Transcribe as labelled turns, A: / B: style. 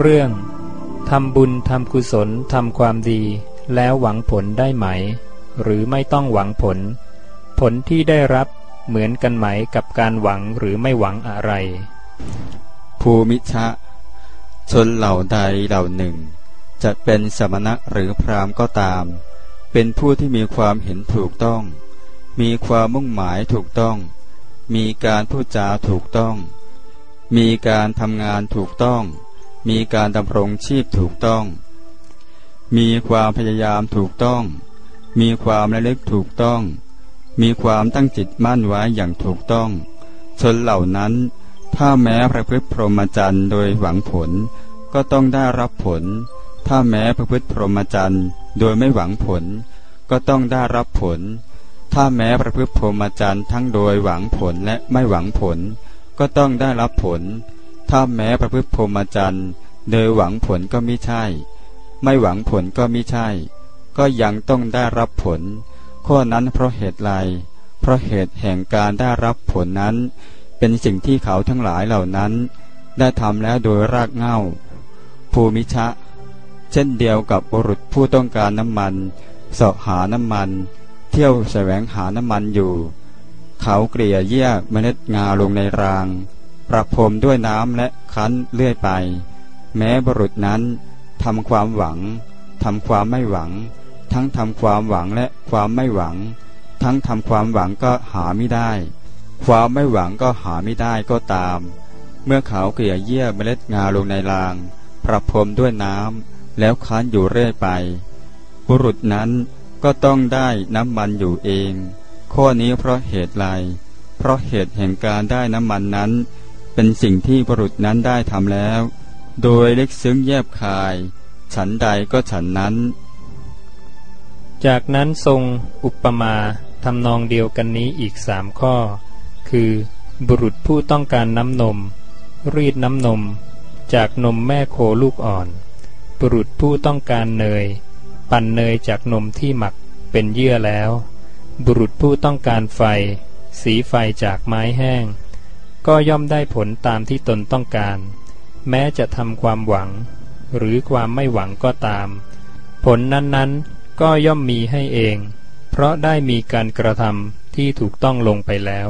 A: เรื่องทำบุญทำกุศลทำความดี แล้วหวังผลได้ไหม หรือไม่ต้องหวังผล ผลที่ได้รับเหมือนกันไหมกับการหวังหรือไม่หวังอะไร
B: ภูมิชะ ชนเหล่าใดเหล่าหนึ่ง จะเป็นสมณะหรือพราหมณ์ก็ตาม เป็นผู้ที่มีความเห็นถูกต้อง มีความมุ่งหมายถูกต้อง มีการพูดจาถูกต้อง มีการทำงานถูกต้อง มีการดำรงชีพถูกต้อง มีความพยายามถูกต้อง มีความระลึกถูกต้อง มีความตั้งจิตมั่นไว้อย่างถูกต้อง ชนเหล่านั้น ถ้าแม้ประพฤติพรหมจรรย์โดยหวังผล ก็ต้องได้รับผล ถ้าแม้ประพฤติพรหมจรรย์โดยไม่หวังผล ก็ต้องได้รับผล ถ้าแม้ประพฤติพรหมจรรย์ทั้งโดยหวังผลและไม่หวังผล ก็ต้องได้รับผล ถ้าแม้ประพฤติพรหมจรรย์โดยหวังผลก็ไม่ใช่ ไม่หวังผลก็ไม่ใช่ ก็ยังต้องได้รับผล ข้อนั้นเพราะเหตุไร เพราะเหตุแห่งการได้รับผลนั้น เป็นสิ่งที่เขาทั้งหลายเหล่านั้น ได้ทำแล้วโดยรากเง้า ภูมิชะ เช่นเดียวกับบุรุษผู้ต้องการน้ำมันเสาะหาน้ำมัน เที่ยวแสวงหาน้ำมันอยู่ เขาเกลี่ยเยี่ยเมล็ดงาลงในราง ประพรมด้วยน้ำและคั้นเลื่อยไป แม้บุรุษนั้นทำความหวังทำความไม่หวัง ทั้งทำความหวังและความไม่หวัง ทั้งทำความหวังก็หาไม่ได้ ความไม่หวังก็หาไม่ได้ก็ตาม เมื่อเขาเกลี่ยเยี่ยเมล็ดงาลงในราง ประพรมด้วยน้ำแล้วคั้นอยู่เรื่อยไป บุรุษนั้นก็ต้องได้น้ำมันอยู่เอง ข้อนี้เพราะเหตุไรเพราะเหตุแห่งการได้น้ำมันนั้น เป็นสิ่งที่บุรุษนั้นได้ทำแล้ว โดยเล็กซึ้งแยบคาย ฉันใดก็ฉันนั้น
A: จากนั้นทรงอุปมาทำนองเดียวกันนี้อีกสามข้อ คือบุรุษผู้ต้องการน้ำนม รีดน้ำนม จากนมแม่โคลูกอ่อน บุรุษผู้ต้องการเนย ปั่นเนยจากนมที่หมักเป็นเยื่อแล้ว บุรุษผู้ต้องการไฟ สีไฟจากไม้แห้ง ก็ย่อมได้ผลตามที่ตนต้องการ แม้จะทำความหวัง หรือความไม่หวังก็ตาม ผลนั้นๆก็ย่อมมีให้เอง เพราะได้มีการกระทำที่ถูกต้องลงไปแล้ว